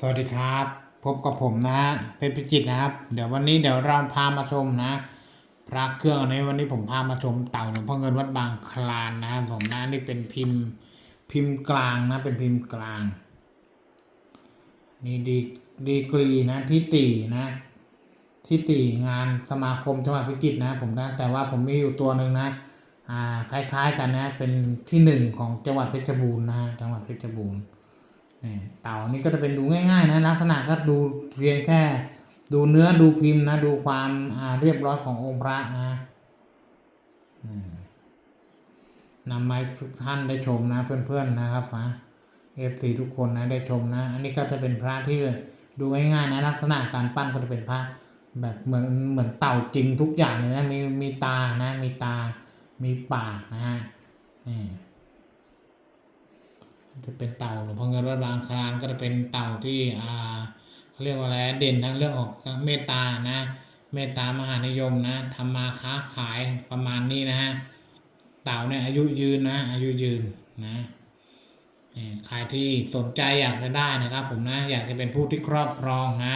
สวัสดีครับ พบกับผมนะเป็นพิจิตนะครับ เดี๋ยววันนี้เดี๋ยวเราพามาชมนะพระเครื่องอันนี้วันนี้ผมพามาชมเต่าหลวงพ่อเงินวัดบางคลานนะครับผมนะนี่เป็นพิมพ์พิมพ์กลางนะ เป็นพิมพ์กลาง นี่ดีดีกรีนะที่สี่นะ ที่สี่งานสมาคมจังหวัดพิจิตรนะ ผมนะแต่ว่าผมมีอยู่ตัวหนึ่งนะ อ่าคล้ายๆกันนะ เป็นที่หนึ่งของจังหวัดเพชรบูรณ์นะจังหวัดเพชรบูรณ์ เต่านี่ก็จะเป็นดูง่ายๆนะลักษณะก็ดูเพียงแค่ ดูเนื้อดูพิมพ์นะ ดูความาเรียบร้อยขององค์พระนะนำมาให้ทุกท่านได้ชมนะเพื่อนๆนะครับนะเอฟซีทุกคนนะได้ชมนะ อันนี้ก็จะเป็นพระที่ดูง่ายๆนะลักษณะการปั้นก็จะเป็นพระ แบบเหมือนเหมือนเต่าจริงทุกอย่างเลยนะมีมีตานะ มีตา มีปากนะฮะนี่ จะเป็นเต่าหลวงพ่อเงินวัดบางคลานก็จะเป็นเต่าที่อ่าเขาเรียกว่าอะไรเด่นทั้งเรื่องของเมตตานะเมตตามหานิยมนะทำมาค้าขายประมาณนี้นะฮะเต่าเนี่ยอายุยืนนะอายุยืนนะใครที่สนใจอยากจะได้นะครับ ผมนะอยากจะเป็นผู้ที่ครอบครองนะ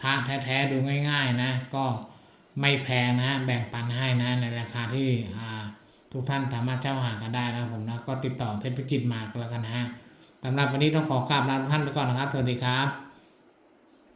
พระแท้ๆดูง่าย ๆนะ ก็ไม่แพงนะแบ่งปันให้นะในราคาที่อ่า ทุกท่านสามารถเช่าหากันได้นะผมนะก็ติดต่อเพชรพิจิตมากแล้วกันนะฮะสำหรับวันนี้ต้องขอกราบลาทุกท่านไปก่อนนะครับ สวัสดีครับ